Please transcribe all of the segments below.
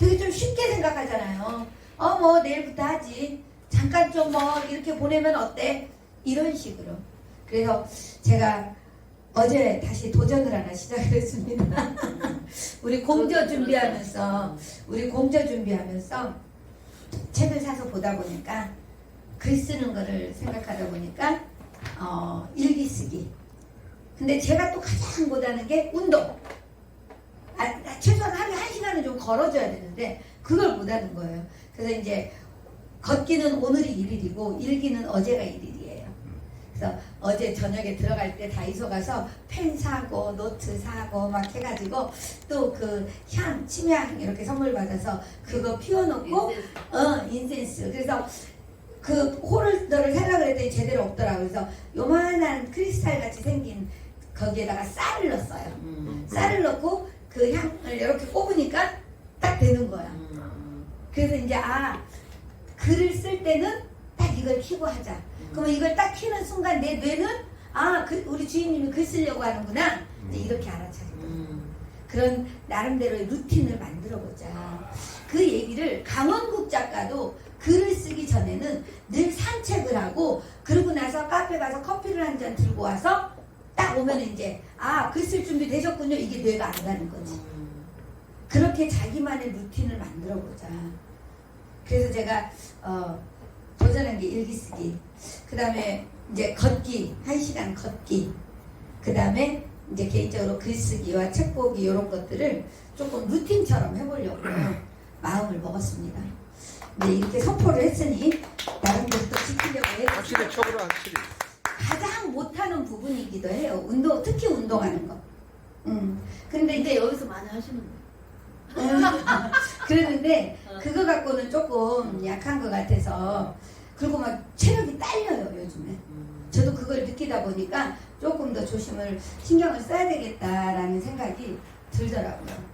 되게 좀 쉽게 생각하잖아요. 어, 뭐, 내일부터 하지. 잠깐 좀 뭐, 이렇게 보내면 어때? 이런 식으로. 그래서 제가 어제 다시 도전을 하나 시작을 했습니다. 우리 공저 준비하면서, 우리 공저 준비하면서 책을 사서 보다 보니까 글 쓰는 거를 생각하다 보니까 어, 일기 쓰기. 근데 제가 또 가장 못하는 게 운동. 아, 나 최소한 하루에 한 시간은 좀 걸어줘야 되는데 그걸 못하는 거예요. 그래서 이제 걷기는 오늘이 일일이고 일기는 어제가 일일이에요. 그래서 어제 저녁에 들어갈 때 다이소 가서 펜 사고 노트 사고 막 해가지고 또 그 향 침향 이렇게 선물 받아서 그거 피워놓고 어 인센스 그래서 그 홀더를 살라 그랬더니 제대로 없더라고 그래서 요만한 크리스탈 같이 생긴 거기에다가 쌀을 넣었어요 음. 쌀을 넣고 그 향을 이렇게 꼽으니까 딱 되는 거야. 음. 그래서 이제 아 글을 쓸 때는 딱 이걸 키고 하자. 그러면 이걸 딱 키는 순간 내 뇌는 아 그, 우리 주인님이 글 쓰려고 하는구나. 이제 이렇게 알아차리고 음. 그런 나름대로의 루틴을 만들어 보자. 그 얘기를 강원국 작가도 글을 쓰기 전에는 늘 산책을 하고 그러고 나서 카페 가서 커피를 한 잔 들고 와서 딱 오면 이제 아 글 쓸 준비 되셨군요. 이게 뇌가 안 가는 거지. 음. 그렇게 자기만의 루틴을 만들어 보자. 그래서 제가 어, 도전한 게 일기 쓰기. 그 다음에 이제 걷기 한 시간 걷기. 그 다음에 이제 개인적으로 글쓰기와 책 보기 이런 것들을 조금 루틴처럼 해보려고 마음을 먹었습니다. 근데 이렇게 선포를 했으니 나름대로 또 지키려고 해요. 확실히 척으로 확실히. 가장 못 하는 부분이기도 해요. 운동 특히 운동하는 거. 음. 근데 이제 여기서 많이 하시는 거예요. 음, 그러는데 그거 갖고는 조금 약한 것 같아서 그리고 막 체력이 딸려요 요즘에 음. 저도 그걸 느끼다 보니까 조금 더 조심을 신경을 써야 되겠다라는 생각이 들더라고요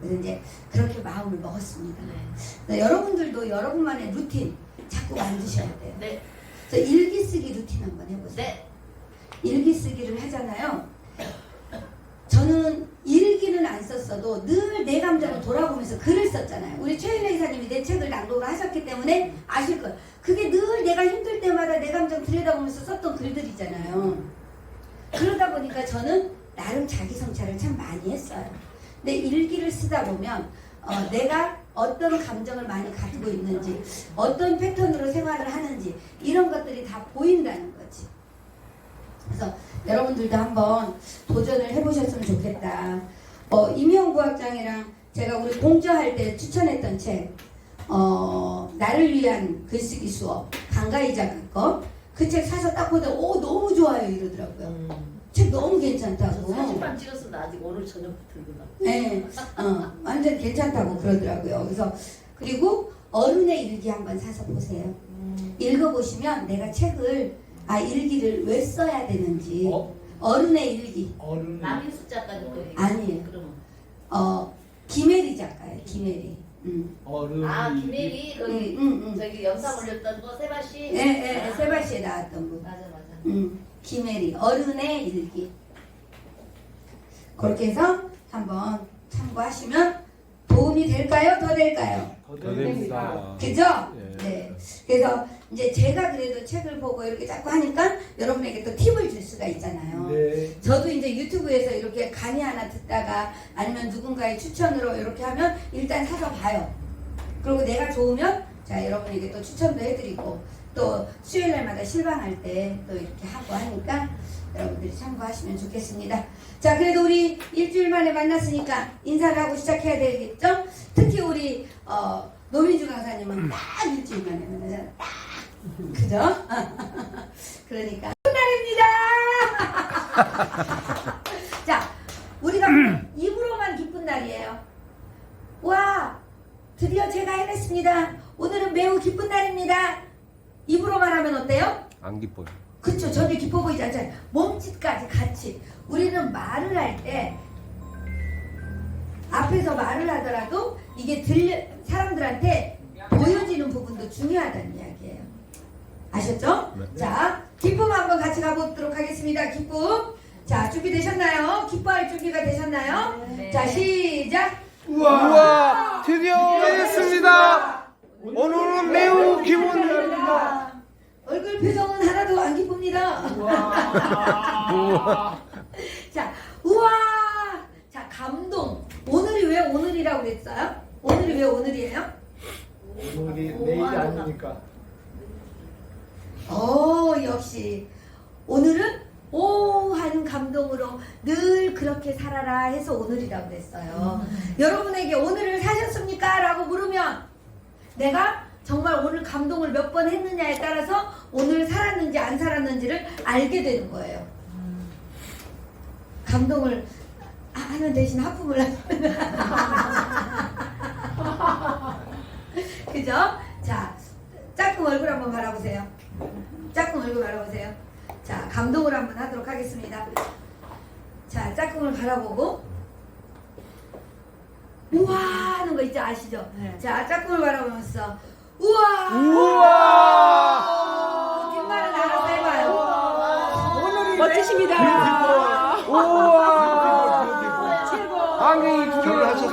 그래서 이제 그렇게 마음을 먹었습니다 네. 여러분들도 여러분만의 루틴 자꾸 만드셔야 돼요 네. 일기 쓰기 루틴 한번 해보세요 네. 일기 쓰기를 하잖아요. 저는 일기는 안 썼어도 늘 내 감정을 돌아보면서 글을 썼잖아요. 우리 최윤혜 이사님이 내 책을 낭독을 하셨기 때문에 아실 거예요. 그게 늘 내가 힘들 때마다 내 감정 들여다보면서 썼던 글들이잖아요. 그러다 보니까 저는 나름 자기 성찰을 참 많이 했어요. 근데 일기를 쓰다 보면 어, 내가 어떤 감정을 많이 가지고 있는지 어떤 패턴으로 생활을 하는지 이런 것들이 다 보인다는 거지. 그래서 여러분들도 한번 도전을 해보셨으면 좋겠다. 어, 임용 부학장이랑 제가 우리 공저할 때 추천했던 책, 어, 나를 위한 글쓰기 수업, 작가 거, 그 책 사서 딱 보다, 오, 너무 좋아요, 이러더라고요. 음. 책 너무 저 괜찮다고. 사진만 찍었으면 아직 오늘 저녁부터 나. 네, 어, 완전 괜찮다고 그러더라고요. 그래서, 그리고 어른의 일기 한번 사서 보세요. 음. 읽어보시면 내가 책을, 아, 일기를 왜 써야 되는지, 어? 어른의 일기, 어른 남인수 작가님 거. 아니에요. 그러면. 어, 김혜리 작가예요, 김혜리. 음. 어른 아 김혜리 응, 거기 응, 응. 저기 영상 올렸던 거 세바씨. 예, 예, 예, 세바시에 나왔던 분. 맞아 맞아. 음, 김혜리, 어른의 일기. 그렇게 해서 한번 참고하시면 도움이 될까요? 더 될까요? 더더 됩니다. 됩니다. 그죠? 예. 네. 그래서 이제 제가 그래도 책을 보고 이렇게 자꾸 하니까 여러분에게 또 팁을 줄 수가 있잖아요. 네. 저도 이제 유튜브에서 이렇게 강의 하나 듣다가 아니면 누군가의 추천으로 이렇게 하면 일단 사서 봐요. 그리고 내가 좋으면 자 여러분에게 또 추천도 해드리고 또 수요일 날마다 실방할 때 또 이렇게 하고 하니까 여러분들이 참고하시면 좋겠습니다. 자 그래도 우리 일주일 만에 만났으니까 인사를 하고 시작해야 되겠죠? 강사님은 딱 일주일 만에 만나잖아. 딱 그죠? 그러니까 날입니다. 자, 우리가 입으로만 기쁜 날이에요. 와, 드디어 제가 해냈습니다. 오늘은 매우 기쁜 날입니다. 입으로만 하면 어때요? 안 기뻐요. 그쵸, 전혀 기뻐 보이지 않잖아요. 몸짓까지 같이. 우리는 말을 할 때 앞에서 말을 하더라도 이게 들려 사람들한테 보여지는 부분도 중요하다는 이야기예요. 아셨죠? 네. 자, 기쁨 한번 같이 가보도록 하겠습니다. 기쁨. 자, 준비되셨나요? 기뻐할 준비가 되셨나요? 네. 자, 시작. 우와, 우와 드디어 했습니다. 오늘은 매우 기분 좋습니다. 얼굴 표정은 하나도 안 기쁩니다. 우와. 자, 우와. 자, 감동. 오늘이 왜 오늘이라고 그랬어요? 오늘이 왜 오늘이에요? 오늘이 내일이 아니니까. 어, 역시. 오늘은 오 하는 감동으로 늘 그렇게 살아라 해서 오늘이라고 그랬어요. 여러분에게 오늘을 사셨습니까? 라고 물으면 내가 정말 오늘 감동을 몇 번 했느냐에 따라서 오늘 살았는지 안 살았는지를 알게 되는 거예요. 감동을 하- 하는 대신 하품을 하면 그죠? 자, 짝꿍 얼굴 한번 바라보세요. 짝꿍 얼굴 바라보세요. 자, 감동을 한번 하도록 하겠습니다. 자, 짝꿍을 바라보고 우와 하는 거 있죠 아시죠? 자, 짝꿍을 바라보면서 우와 우와. 뒷말은 알아서 해봐요. 오늘이 멋지십니다. 우와. 최고. 방이 두 개를 하셨어.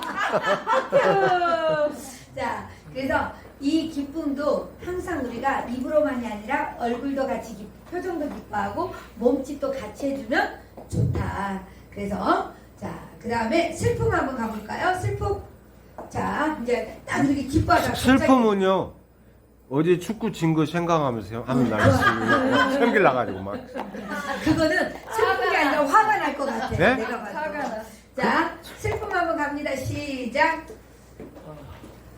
자, 그래서 이 기쁨도 항상 우리가 입으로만이 아니라 얼굴도 같이 기, 표정도 기뻐하고 몸짓도 같이 해주면 좋다. 그래서 자, 그 다음에 슬픔 한번 가볼까요? 슬픔. 자, 이제 딱 이렇게 기뻐하다. 슬픔은요. 어제 축구 진 거 생각하면서 하면 날씨 생길 나가지고 막. 그거는 슬픈 게 아니라 화가 날 것 같아. 네? 내가 봐도. 자, 슬픔 한번 갑니다. 시작.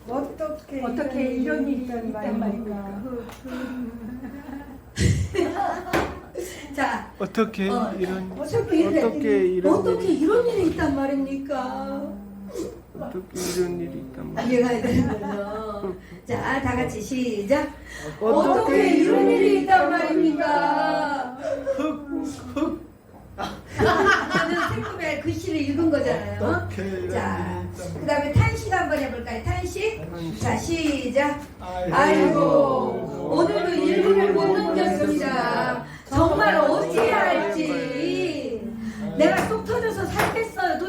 어떻게 어떻게 이런 일이 있단 말입니까? 자, 어떻게 어, 이런 어떻게 이래? 어떻게 이런 어떻게 일이 이런 일이 있단 말입니까? 어떻게 이런 일이 있단 말이야. 이해가 되는군요. 자, 다 같이 시작. 어떻게 이런 일이 있단 말입니까? 저는 슬픔의 글씨를 읽은 거잖아요. 자, 그 다음에 탄식 한번 해볼까요? 탄식? 자, 시작. 아이고, 오늘도 1분을 못 넘겼습니다. 정말 어찌 해야 할지. 내가 속 터져서 살겠습니다.